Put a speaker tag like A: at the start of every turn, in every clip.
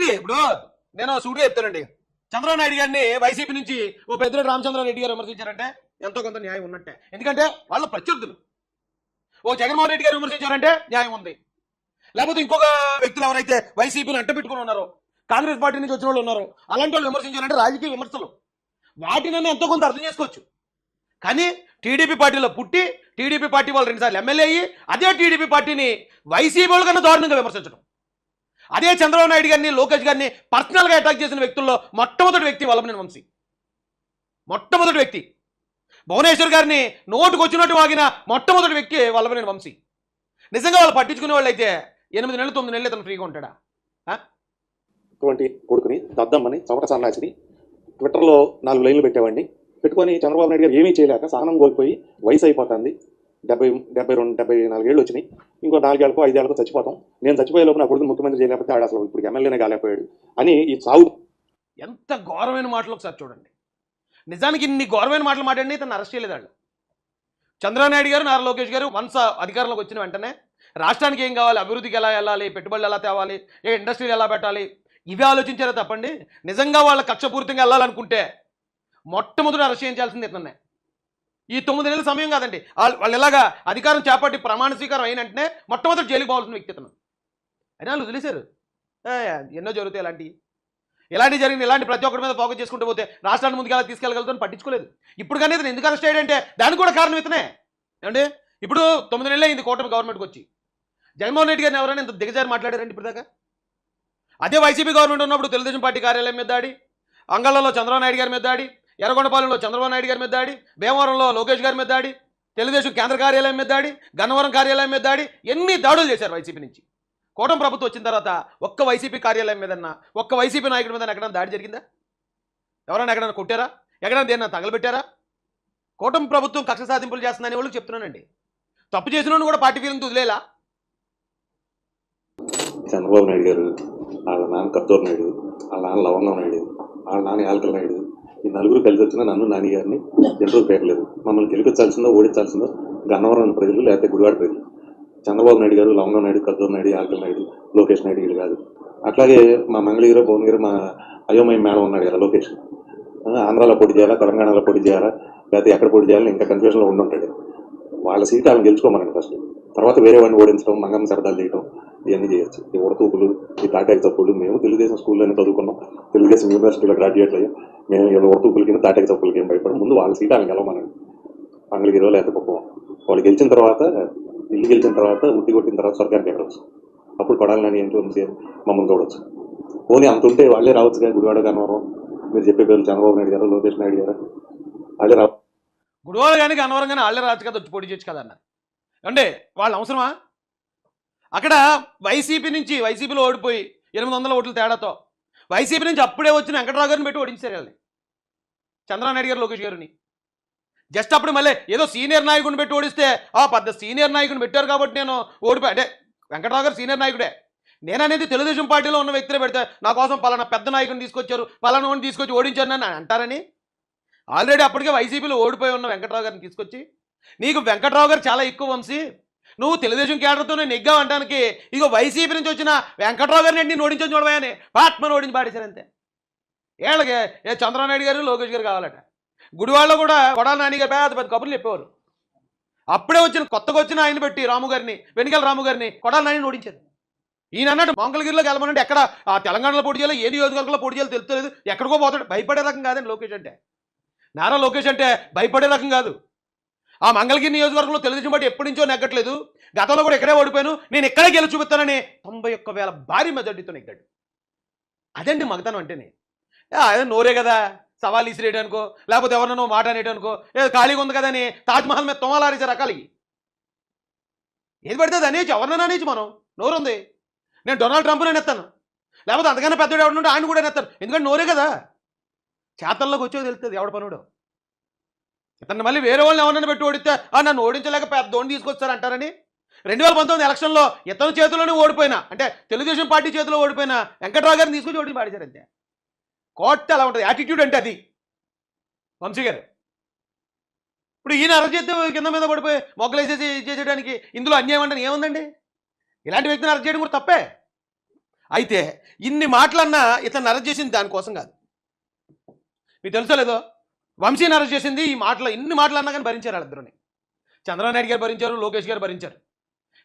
A: ఏంటి ఇప్పుడు నేను సూటిగా చెప్తానండి. చంద్రబాబు నాయుడు గారిని వైసీపీ నుంచి ఓ పెద్దిరెడ్డి రామచంద్రారెడ్డి గారు విమర్శించారంటే ఎంతో కొంత న్యాయం ఉన్నట్టే. ఎందుకంటే వాళ్ళ ప్రత్యర్థులు. ఓ జగన్మోహన్ రెడ్డి గారు విమర్శించారంటే న్యాయం ఉంది. లేకపోతే ఇంకొక వ్యక్తులు ఎవరైతే వైసీపీని అంట పెట్టుకుని ఉన్నారో కాంగ్రెస్ పార్టీ నుంచి వచ్చిన వాళ్ళు ఉన్నారు అలాంటి వాళ్ళు విమర్శించారంటే రాజకీయ విమర్శలు. వాటిని ఎంతో కొంత అర్థం చేసుకోవచ్చు. కానీ టీడీపీ పార్టీలో పుట్టి టీడీపీ పార్టీ వాళ్ళు రెండుసార్లు ఎమ్మెల్యే అయ్యి అదే టీడీపీ పార్టీని వైసీపీ వాళ్ళు కన్నా దారుణంగా విమర్శించడం. అదే చంద్రబాబు నాయుడు గారిని లోకేష్ గారిని పర్సనల్గా అటాక్ చేసిన వ్యక్తుల్లో మొట్టమొదటి వ్యక్తి వల్లభనేని వంశీ. మొట్టమొదటి వ్యక్తి. భువనేశ్వర్ గారిని నోటుకు వచ్చినట్టు వాగిన మొట్టమొదటి వ్యక్తి వల్లభనేని వంశీ. నిజంగా వాళ్ళు పట్టించుకునే వాళ్ళు అయితే ఎనిమిది నెలలు తొమ్మిది నెలలు తను ఫ్రీగా ఉంటాడా?
B: అటువంటి కొడుకుని దద్దమ్మని చవట సన్నాసిని ట్విట్టర్లో నాలుగు లైన్లు పెట్టేవాడిని. పెట్టుకొని చంద్రబాబు నాయుడు గారు ఏమీ చేయలేక సహనం కోల్పోయి వయసు అయిపోతుంది. డెబ్బై డెబ్బై రెండు డెబ్బై నాలుగేళ్ళు వచ్చినాయి. ఇంకో నాలుగేళ్ళకో ఐదేళ్ళకో చచ్చిపోతాం. నేను చచ్చిపోయే లోపు నా కొడుకు ముఖ్యమంత్రి చేయలేకపోతే ఆడ అసలు ఇప్పుడు ఎమ్మెల్యేనే కాలేకపోయాడు అని ఈ సాగు
A: ఎంత ఘోరమైన మాటలు ఒకసారి చూడండి. నిజానికి ఇన్ని ఘోరమైన మాటలు మాట్లాడి ఇతను అరెస్ట్ చేయలేదు వాళ్ళు గారు నారా లోకేష్ గారు వన్స్ అధికారంలోకి వచ్చిన వెంటనే రాష్ట్రానికి ఏం కావాలి అభివృద్ధికి ఎలా వెళ్ళాలి పెట్టుబడులు ఎలా తేవాలి ఏ ఇండస్ట్రీలు ఎలా పెట్టాలి ఇవి ఆలోచించారా తప్పండి. నిజంగా వాళ్ళ కక్షపూరితంగా వెళ్ళాలనుకుంటే మొట్టమొదటి అరెస్ట్ చేయించాల్సింది ఇతన్నే. ఈ తొమ్మిది నెలల సమయం కాదండి. వాళ్ళు వాళ్ళు ఎలాగా అధికారం చేపట్టి ప్రమాణ స్వీకారం అయిన మొట్టమొదటి జైలుకి పోవాల్సిన వ్యక్తి ఇతను అయినా వాళ్ళు వదిలేశారు. ఎన్నో జరుగుతాయి ఇలాంటివి ఇలాంటి జరిగిన ఇలాంటి ప్రతి ఒక్కరి మీద ఫోకస్ చేసుకుంటూ పోతే రాష్ట్రాన్ని ముందుకు తీసుకెళ్ళగలుగుతాను పట్టించుకోలేదు. ఇప్పుడు కానీ ఇతను ఎందుకు అరెస్ట్ అయ్యాడంటే దానికి కూడా కారణం ఇతనే. ఏమండి? ఇప్పుడు తొమ్మిది నెలలు అయింది కూటమి గవర్నమెంట్కి వచ్చి. జగన్మోహన్ రెడ్డి గారిని ఎవరైనా ఇంత దిగజారి మాట్లాడారండి ఇప్పటిదాకా? అదే వైసీపీ గవర్నమెంట్ ఉన్నప్పుడు తెలుగుదేశం పార్టీ కార్యాలయం మీద దాడి అంగళ్ళలో చంద్రబాబు నాయుడు గారి మీద దాడి ఎర్రగొండపాలెంలో చంద్రబాబు నాయుడు గారి మీద దాడి భీమవరంలో లోకేష్ గారి మీద దాడి తెలుగుదేశం కేంద్ర కార్యాలయం మీద దాడి గన్నవరం కార్యాలయం మీద దాడి ఎన్ని దాడులు చేశారు వైసీపీ నుంచి? కూటమి ప్రభుత్వం వచ్చిన తర్వాత ఒక్క వైసీపీ కార్యాలయం మీదన్నా ఒక్క వైసీపీ నాయకుడి మీద ఎక్కడైనా దాడి జరిగిందా? ఎవరైనా ఎక్కడైనా కొట్టారా? ఎక్కడైనా దేన్న తగలబెట్టారా? కూటమి ప్రభుత్వం కక్ష సాధింపులు చేస్తుందని వాళ్ళు చెప్తున్నానండి. తప్పు చేసిన కూడా పార్టీ ఫీలింగ్ వదిలేలా?
B: చంద్రబాబు నాయుడు గారు వాళ్ళ నాన్న కత్తూరు నాయుడు వాళ్ళ నాన్న లవంగం నాయుడు వాళ్ళ నాన్న యాలకల నాయుడు ఈ నలుగురు కలిసి వచ్చిన నన్ను నాని గారిని జనరల్ పేర్లేదు మమ్మల్ని గెలిపించాల్సిందో ఓడించాల్సిందో గన్నవరం ప్రజలు లేకపోతే గుడివాడ ప్రజలు. చంద్రబాబు నాయుడు గారు లవంగం నాయుడు కద్దూరు నాయుడు యాలకల నాయుడు లోకేష్ నాయుడు వీళ్ళు కాదు. అట్లాగే మా మంగళగిరి భువనగిరి మా అయోమయ మేడం ఉన్నాడు కదా లోకేష్. ఆంధ్రాలో పోటీ చేయాలా తెలంగాణలో పోటీ చేయాలా లేకపోతే ఎక్కడ పోటీ చేయాలని ఇంకా కన్ఫ్యూజన్లో ఉండుంటాడు. వాళ్ళ సీట్ వాళ్ళని గెలుచుకోమనండి ఫస్ట్. తర్వాత వేరే వాడిని ఓడించడం మంగమ్మ సరదాలు చేయడం ఇవన్నీ చేయొచ్చు. ఈ ఉడతూపులు ఈ తాటాకి చప్పులు మేము తెలుగుదేశం స్కూల్లోనే చదువుకున్నాం. తెలుగుదేశం యూనివర్సిటీలో గ్రాడ్యుయేట్ అయ్యాం. మేము ఇలా ఉడతూపుల కింద తాటాకి చప్పులకి ఏం భయపడం ముందు వాళ్ళ సీట్ వాళ్ళని గెలవమనండి మంగళగిరిలో లేకపోతే గొప్ప వాళ్ళు గెలిచిన తర్వాత ఇల్లు గెలిచిన తర్వాత ఉట్టి కొట్టిన తర్వాత స్వర్గానికి ఎక్కడవచ్చు అప్పుడు పడాలని ఏంటి వంశీ మమ్మల్ని చూడవచ్చు పోనీ అంత ఉంటే వాళ్ళే రావచ్చు కదా గుడివాడ గన్నవరం. మీరు చెప్పే పేరు చంద్రబాబు నాయుడు గారు లోకేష్ నాయుడు గారు. వాళ్ళే రావచ్చు
A: గుడివాడ కానీ గన్నవరం కానీ వాళ్ళే రావచ్చు కదా పోటీ చేయొచ్చు కదా అన్నారు. అంటే వాళ్ళ అవసరమా? అక్కడ వైసీపీ నుంచి వైసీపీలో ఓడిపోయి ఎనిమిది వందల ఓట్ల తేడాతో వైసీపీ నుంచి అప్పుడే వచ్చిన వెంకటరావు గారిని పెట్టి ఓడించారు వాళ్ళని. చంద్రనాయుడు గారు లోకేష్ గారిని. జస్ట్ అప్పుడు మళ్ళీ ఏదో సీనియర్ నాయకుడిని పెట్టి ఓడిస్తే ఆ పెద్ద సీనియర్ నాయకుడిని పెట్టారు కాబట్టి నేను ఓడిపోయి. అంటే వెంకటరావు గారు సీనియర్ నాయకుడే. నేను అనేది తెలుగుదేశం పార్టీలో ఉన్న వ్యక్తిని పెడితే నా కోసం పలానా పెద్ద నాయకుని తీసుకొచ్చారు పలానా వాడిని తీసుకొచ్చి ఓడించారు అని అంటారని. ఆల్రెడీ అప్పటికే వైసీపీలో ఓడిపోయి ఉన్న వెంకట్రావు గారిని తీసుకొచ్చి నీకు వెంకట్రావు గారు చాలా ఎక్కువ వంశీ నువ్వు తెలుగుదేశం కేడర్తో నేను నెగ్గావు అంటానికి ఇగో వైసీపీ నుంచి వచ్చిన వెంకట్రావు గారిని నేను ఓడించొచ్చు చూడమని పాట్మని ఓడించి పాడేశారు అంతే ఏళ్ళకి ఏ చంద్రనాయుడు గారు లోకేష్ గారు కావాలట. గుడివాళ్ళలో కూడా కొడాల నాని గారు పెద్ద పెద్ద కబుర్లు చెప్పేవారు. అప్పుడే వచ్చిన కొత్తగా వచ్చిన ఆయన పెట్టి రాము గారిని వెనికల రాము గారిని కొడాల నాని ఓడించారు ఈయన అన్నట్టు మంగళగిరిలో గెలవనంటే ఎక్కడ? ఆ తెలంగాణలో పోటీ చేయాలి? ఏ నియోజకవర్గంలో పోటీ చేయాలో తెలుస్తలేదు. ఎక్కడికో పోతాడు. భయపడే రకం కాదండి లోకేష్ అంటే. నారా లోకేష్ అంటే భయపడే రకం కాదు. ఆ మంగళగిరి నియోజకవర్గంలో తెలుగుదేశం పార్టీ ఎప్పటి నుంచో నెగ్గట్లేదు. గతంలో కూడా ఇక్కడే ఓడిపోయాను. నేను ఇక్కడే గెలిచి చూపిస్తానని తొంభై ఒక్క వేల భారీ మెజార్టీతో నెగ్గాడు. అదండి మగతనం అంటేనే? ఏ, అదే నోరే కదా సవాల్ ఇసిరేయడానికో లేకపోతే ఎవరినో మాట అనేయడానికో ఏదో ఖాళీగా ఉంది కదా అని తాజ్మహల్ మీద తొమలారేసారు రకాలకి ఏది పడితే అది అనేచ్చు ఎవరినైనా అనేచ్చు మనం. నోరుంది. నేను డొనాల్డ్ ట్రంప్ నేను ఎత్తాను లేకపోతే అంతకన్నా పెద్దోడు ఎవడుంటే ఆయన కూడా ఎత్తాను ఎందుకంటే నోరే కదా. చేతల్లోకి వచ్చేది తెలుస్తుంది ఎవడ పనుడో. ఇతన్ని మళ్ళీ వేరే వాళ్ళని ఎవరైనా పెట్టి ఓడిస్తే ఆ నన్ను ఓడించలేక పెద్దోడిని తీసుకొచ్చారంటారని రెండు వేల పంతొమ్మిది ఎలక్షన్లో ఇతను చేతిలోనే ఓడిపోయినా అంటే తెలుగుదేశం పార్టీ చేతిలో ఓడిపోయిన వెంకట్రావు గారిని తీసుకొచ్చి ఓడిని పాడేశారు అంతే కోట్ అలా ఉంటుంది? యాటిట్యూడ్ అంటే అది. వంశీ గారు. ఇప్పుడు ఈయన అరచేతి కింద మీద పడిపోయి మొగ్గలేసేసి చేసేయడానికి ఇందులో అన్యాయం అంటే ఏముందండి? ఇలాంటి వ్యక్తిని అరెస్ట్ చేయడం కూడా తప్పే. అయితే ఇన్ని మాటలన్నా ఇతను అరెస్ట్ చేసింది దానికోసం కాదు. మీకు తెలుసో లేదో? వంశీని అరెస్ట్ చేసింది ఈ మాటలు ఎన్ని మాటలు అన్నా కానీ భరించారు వాళ్ళిద్దరుని. చంద్రబాబు నాయుడు గారు భరించారు లోకేష్ గారు భరించారు.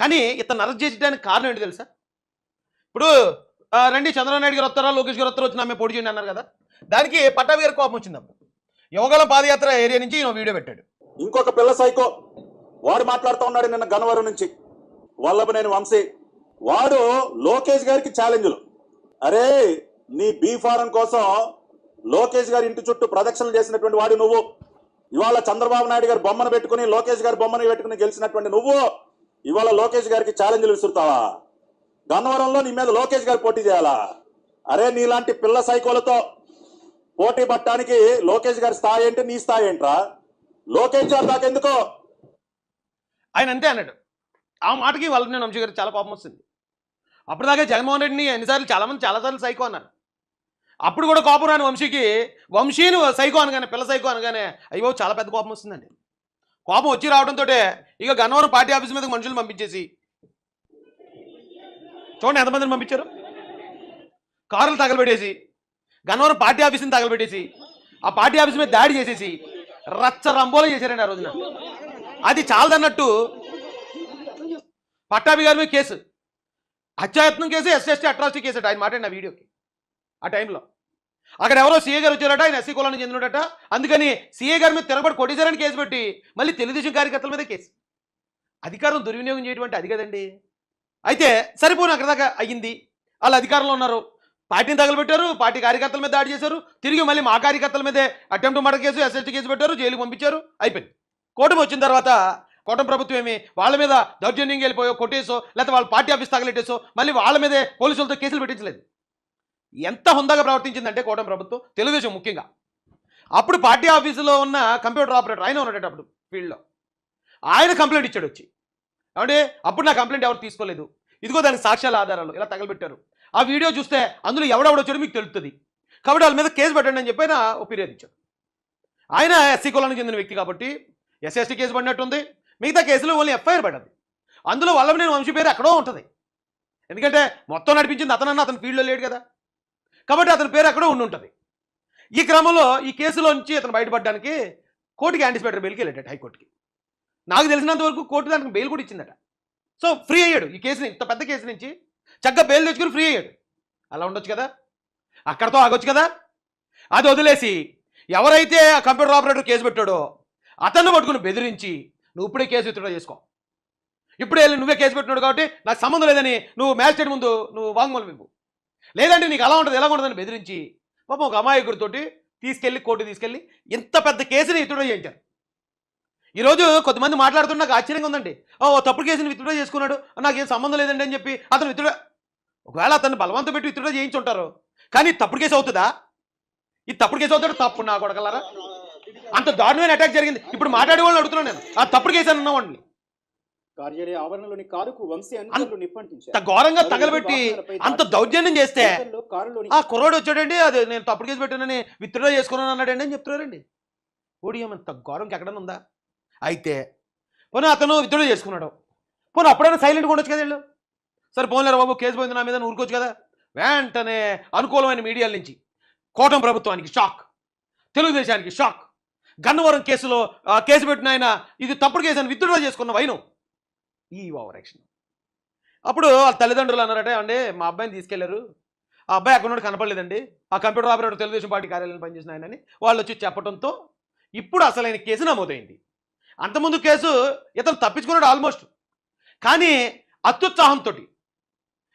A: కానీ ఇతను అరెస్ట్ చేసడానికి కారణం ఏంటి తెలుసా? ఇప్పుడు రండి చంద్రబాబు నాయుడు గారు వస్తారా లోకేష్ గారు వస్తారా వచ్చి ఆమె పొడి చేయండి అన్నారు కదా. దానికి పట్టాభి గారు కోపం వచ్చింది అప్పుడు. యువగలం పాదయాత్ర ఏరియా నుంచి ఈయన వీడియో పెట్టాడు.
C: ఇంకొక పిల్ల సైకో వాడు మాట్లాడుతూ ఉన్నాడు నిన్న గన్నవరం నుంచి. వల్లభనేని వంశీ. వాడు లోకేష్ గారికి ఛాలెంజ్లు అరే నీ బీ ఫారం కోసం లోకేష్ గారి ఇంటి చుట్టూ ప్రదక్షిణలు చేసినటువంటి వాడు నువ్వు. ఇవాళ చంద్రబాబు నాయుడు గారి బొమ్మను పెట్టుకుని లోకేష్ గారి బొమ్మను పెట్టుకుని గెలిచినటువంటి నువ్వు ఇవాళ లోకేష్ గారికి ఛాలెంజ్లు విసురుతావా? గన్నవరంలో నీ మీద లోకేష్ గారు పోటీ చేయాలా? అరే నీలాంటి పిల్ల సైకోలతో పోటీ పట్టడానికి లోకేష్ గారి స్థాయి ఏంటి? నీ స్థాయి ఏంట్రా? లోకేష్ గారు నాకెందుకో?
A: ఆయన అంతే అన్నాడు. ఆ మాటకి వాళ్ళని నేను అంశ గారు చాలా కోపం వస్తుంది. అప్పటిదాకా జగన్మోహన్ రెడ్డిని ఎన్నిసార్లు చాలామంది చాలాసార్లు సైకో అన్నారు. అప్పుడు కూడా కోపం రాని వంశీకి వంశీని సైకో అనగానే పిల్ల సైకో అనగానే అయ్యో చాలా పెద్ద కోపం వస్తుందండి. కోపం వచ్చి రావడంతో ఇక గన్నవరం పార్టీ ఆఫీస్ మీదకి మనుషులు పంపించేసి. చూడండి ఎంతమందిని పంపించారు? కారులు తగలబెట్టేసి గన్నవరం పార్టీ ఆఫీస్ని తగలబెట్టేసి ఆ పార్టీ ఆఫీస్ మీద దాడి చేసేసి రచ్చ రంబోలు చేశారండి ఆ రోజున. అది చాలదన్నట్టు పట్టాభి గారి మీద కేసు. హత్యాయత్నం కేసు ఎస్ఎస్టీ అట్రాసిటీ కేసు అట ఆయన మాట్లాడిన వీడియోకి. ఆ టైంలో. అక్కడ ఎవరో సీఏ గారు వచ్చారట ఆయన ఎస్సీ కులానికి చెందినడట. అందుకని సీఏ గారి మీద తిరగబడి కొట్టేశారని కేసు పెట్టి మళ్ళీ తెలుగుదేశం కార్యకర్తల మీద కేసు. అధికారం దుర్వినియోగం చేయటువంటి అది కదండి. అయితే సరిపోను అక్కడ దాకా అయ్యింది. వాళ్ళు అధికారంలో ఉన్నారు. పార్టీని తగలబెట్టారు పార్టీ కార్యకర్తల మీద దాడి చేశారు. తిరిగి మళ్ళీ మా కార్యకర్తల మీదే attempt murder case SST case పెట్టారు జైలుకి పంపించారు అయిపోయింది. కూటమి వచ్చిన తర్వాత కూటమి ప్రభుత్వం ఏమి వాళ్ళ మీద దౌర్జన్యంగా వెళ్ళిపోయో కొట్టేసో లేకపోతే వాళ్ళ పార్టీ ఆఫీస్ తగలెట్టేసో మళ్ళీ వాళ్ళ మీదే పోలీసులతో కేసులు పెట్టించలేదు. ఎంత హుందాగా ప్రవర్తించిందంటే కూటమి ప్రభుత్వం తెలుగుదేశం ముఖ్యంగా. అప్పుడు పార్టీ ఆఫీసులో ఉన్న కంప్యూటర్ ఆపరేటర్ ఆయన ఉన్నాడు అప్పుడు ఫీల్డ్లో. ఆయన కంప్లైంట్ ఇచ్చాడు వచ్చి. కాబట్టి అప్పుడు నా కంప్లైంట్ ఎవరు తీసుకోలేదు. ఇదిగో దానికి సాక్ష్యాల ఆధారాలు ఇలా తగలబెట్టారు. ఆ వీడియో చూస్తే అందులో ఎవడెవడొచ్చాడు మీకు తెలుస్తుంది కాబట్టి వాళ్ళ మీద కేసు పెట్టండి అని చెప్పి ఆయన ఫిర్యాదు ఇచ్చాడు. ఆయన ఎస్సీ కులానికి చెందిన వ్యక్తి కాబట్టి ఎస్ఎస్టీ కేసు పడినట్టుంది. మిగతా కేసులో ఓన్లీ ఎఫ్ఐఆర్ పడ్డది. అందులో వల్ల నేను వంశీ పేరు ఎక్కడో ఉంటుంది. ఎందుకంటే మొత్తం నడిపించింది అతనన్నా అతని ఫీల్డ్లో లేడు కదా. కాబట్టి అతని పేరు అక్కడ ఉండి ఉంటుంది. ఈ క్రమంలో ఈ కేసులో నుంచి అతను బయటపడడానికి కోర్టుకి యాంటిసిపేటర్ బెయిల్కి వెళ్ళాడు హైకోర్టుకి. నాకు తెలిసినంత వరకు కోర్టు దానికి బెయిల్ కూడా ఇచ్చిందట. సో ఫ్రీ అయ్యాడు. ఈ కేసుని ఇంత పెద్ద కేసు నుంచి చక్కగా బెయిల్ తెచ్చుకుని ఫ్రీ అయ్యాడు. అలా ఉండొచ్చు కదా? అక్కడతో ఆగొచ్చు కదా? అది వదిలేసి ఎవరైతే ఆ కంప్యూటర్ ఆపరేటర్ కేసు పెట్టాడో అతన్ని పట్టుకుని బెదిరించి నువ్వు ఇప్పుడే కేసు విత్డ్రా చేసుకో. ఇప్పుడే వెళ్ళి నువ్వే కేసు పెట్టినాడు కాబట్టి నాకు సంబంధం లేదని నువ్వు మ్యాజిస్ట్రేట్ ముందు నువ్వు వాంగ్మూలం ఇవ్వు. లేదంటే నీకు అలా ఉంటుంది ఎలా ఉంటుందని బెదిరించి పాపం ఒక అమాయకుడితోటి తీసుకెళ్ళి కోర్టు తీసుకెళ్ళి ఇంత పెద్ద కేసుని విత్డ్రా చేయించారు. ఈరోజు కొంతమంది మాట్లాడుతున్న నాకు ఆశ్చర్యంగా ఉందండి. ఓ తప్పుడు కేసుని విత్డ్రా చేసుకున్నాడు నాకు ఏం సంబంధం లేదండి అని చెప్పి అతను విత్డ్రా ఒకవేళ అతన్ని బలవంతం పెట్టి విత్డ్రా చేయించుంటారు. కానీ తప్పుడు కేసు అవుతుందా? ఇది తప్పుడు కేసు అవుతాడు తప్పు నా కొడకలారా? అంత దారుణమైన అటాక్ జరిగింది. ఇప్పుడు మాట్లాడే వాళ్ళని అడుగుతున్నాను నేను. ఆ తప్పుడు కేసు అని
D: కార్యాలయ ఆవరణలోని కారుకు వంశీ అనుచరులు నిప్పంటించారు.
A: అంత ఘోరంగా తగలబెట్టి అంత దౌర్జన్యం చేస్తే ఆ కుర్రోడు వచ్చాడండి అది నేను తప్పుడు కేసు పెట్టానని విత్డ్రా చేసుకున్నాను అన్నాడండి అని చెప్తున్నారండి. ఓడియం అంత ఘోరంకి ఎక్కడన్నా ఉందా? అయితే పోనీ అతను విత్డ్రా చేసుకున్నాడు. పోనీ అప్పుడైనా సైలెంట్గా ఉండొచ్చు కదా వీళ్ళు? సరే పోన్లేరు బాబు కేసు పోయింది నా మీద ఊరుకోవచ్చు కదా? వెంటనే అనుకూలమైన మీడియాల నుంచి కోటం ప్రభుత్వానికి షాక్ తెలుగుదేశానికి షాక్ గన్నవరం కేసులో కేసు పెట్టిన ఆయన ఇది తప్పుడు కేసు అని విత్డ్రా చేసుకున్న వైను. ఈ ఓవర్ యాక్షన్ అప్పుడు వాళ్ళ తల్లిదండ్రులు అన్నారట అండి మా అబ్బాయిని తీసుకెళ్ళారు. ఆ అబ్బాయి అక్కడ నుండి కనపడలేదండి. ఆ కంప్యూటర్ ఆపరేటర్ తెలుగుదేశం పార్టీ కార్యాలయం పనిచేసిన ఆయనని వాళ్ళు వచ్చి చెప్పడంతో ఇప్పుడు అసలైన కేసు నమోదైంది. అంతకుముందు కేసు ఇతను తప్పించుకున్నాడు ఆల్మోస్ట్. కానీ అత్యుత్సాహంతో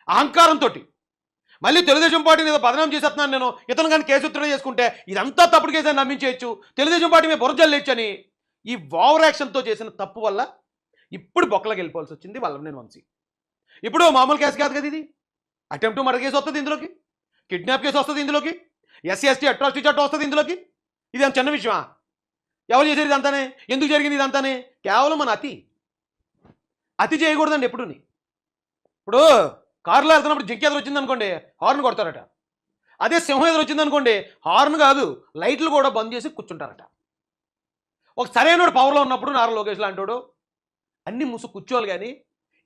A: అహంకారంతో మళ్ళీ తెలుగుదేశం పార్టీని ఏదో బదనాం చేసేస్తున్నాను నేను. ఇతను కానీ కేసు ఉత్తరం చేసుకుంటే ఇదంతా తప్పుడు కేసు అని నమ్మించేయచ్చు. తెలుగుదేశం పార్టీ మీద బురజల్లేచ్చని ఈ ఓవర్ యాక్షన్తో చేసిన తప్పు వల్ల ఇప్పుడు బొక్కలకు వెళ్ళిపోవాల్సి వచ్చింది వల్లభనేని వంశీ. ఇప్పుడు మామూలు కేసు కాదు కదా ఇది. అటెంప్ట్ మర్డర్ కేసు వస్తుంది ఇందులోకి. కిడ్నాప్ కేసు వస్తుంది ఇందులోకి. ఎస్సీ ఎస్టీ అట్రాసిటీ చట్టం వస్తుంది ఇందులోకి. ఇది అంత చిన్న విషయమా? ఎవరు చేసేది ఇదంతానే? ఎందుకు జరిగింది ఇదంతానే? కేవలం మన అతి. అతి చేయకూడదండి ఎప్పుడుని. ఇప్పుడు కారులో వెళ్తున్నప్పుడు జింక ఎదురు వచ్చింది అనుకోండి హార్న్ కొడతారట. అదే సింహం ఎదురు వచ్చింది అనుకోండి హార్న్ కాదు లైట్లు కూడా బంద్ చేసి కూర్చుంటారట. ఒక సరైన పవర్లో ఉన్నప్పుడు నారా లోకేష్ లాంటోడు అన్ని ముసు కూర్చోవాలి కానీ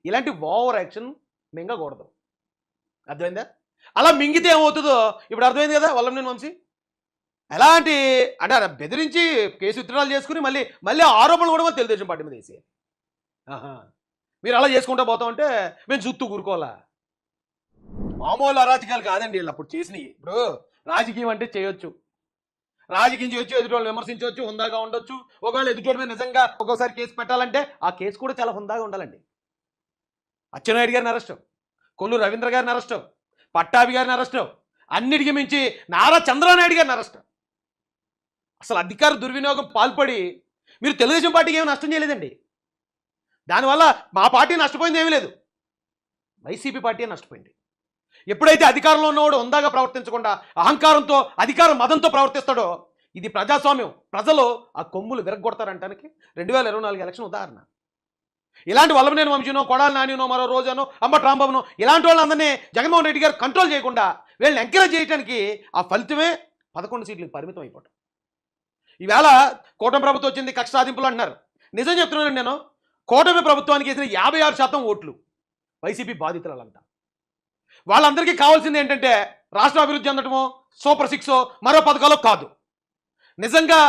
A: ఇలాంటి ఓవర్ యాక్షన్ మింగకూడదు. అర్థమైందా? అలా మింగితే ఏమవుతుందో ఇప్పుడు అర్థమైంది కదా వల్లంనేని వంశీ. ఎలాంటి అంటే అలా బెదిరించి కేసు ఉత్తరాలు చేసుకుని మళ్ళీ మళ్ళీ ఆరోపణలు కూడా తెలుగుదేశం పార్టీ మీద వేసి ఆహా. మీరు అలా చేసుకుంటా పోతా ఉంటే మేము చుట్టూ కూరుకోవాలా? మామూలు అరాచకాలు కాదండి వీళ్ళు అప్పుడు చేసినవి. ఇప్పుడు రాజకీయం అంటే చేయొచ్చు. రాజకీయం చేయొచ్చు ఎదుటి విమర్శించవచ్చు హుందాగా ఉండొచ్చు. ఒకవేళ ఎదుటోడి మీద నిజంగా ఒక్కోసారి కేసు పెట్టాలంటే ఆ కేసు కూడా చాలా హుందాగా ఉండాలండి. అచ్చెన్నాయుడు గారిని అరెస్ట్. కొల్లు రవీంద్ర గారిని అరెస్ట్. పట్టాభి గారిని అరెస్ట్. అన్నిటికీ మించి నారా చంద్రనాయుడు గారిని అరెస్ట్. అసలు అధికార దుర్వినియోగం పాల్పడి మీరు తెలుగుదేశం పార్టీకి ఏమి నష్టం చేయలేదండి. దానివల్ల మా పార్టీ నష్టపోయింది ఏమీ లేదు. వైసీపీ పార్టీ నష్టపోయింది. ఎప్పుడైతే అధికారంలో ఉన్నవాడు ఉందాగా ప్రవర్తించకుండా అహంకారంతో అధికారం మదంతో ప్రవర్తిస్తాడో ఇది ప్రజాస్వామ్యం. ప్రజలు ఆ కొమ్ములు విరగొడతారంటానికి రెండు వేల ఇరవై నాలుగు ఎలక్షన్ ఉదాహరణ. ఇలాంటి వల్లభనేని వంశీనో కొడాలి నానినో మరో రోజానో అమ్మ రాంబాబునో ఇలాంటి వాళ్ళందరినీ జగన్మోహన్ రెడ్డి గారు కంట్రోల్ చేయకుండా వీళ్ళని ఎంకరేజ్ చేయడానికి ఆ ఫలితమే పదకొండు సీట్లకు పరిమితం అయిపోవటం. ఈవేళ కూటమి ప్రభుత్వం వచ్చింది కక్ష సాధింపులు అంటున్నారు. నిజం చెప్తున్నానండి నేను. కూటమి ప్రభుత్వానికి వేసిన యాభై ఆరు శాతం ఓట్లు వైసీపీ బాధితులంతా వాళ్ళందరికీ కావాల్సింది ఏంటంటే రాష్ట్ర అభివృద్ధి చెందటమో సూపర్ సిక్స్ మరో పథకాలు కాదు. నిజంగా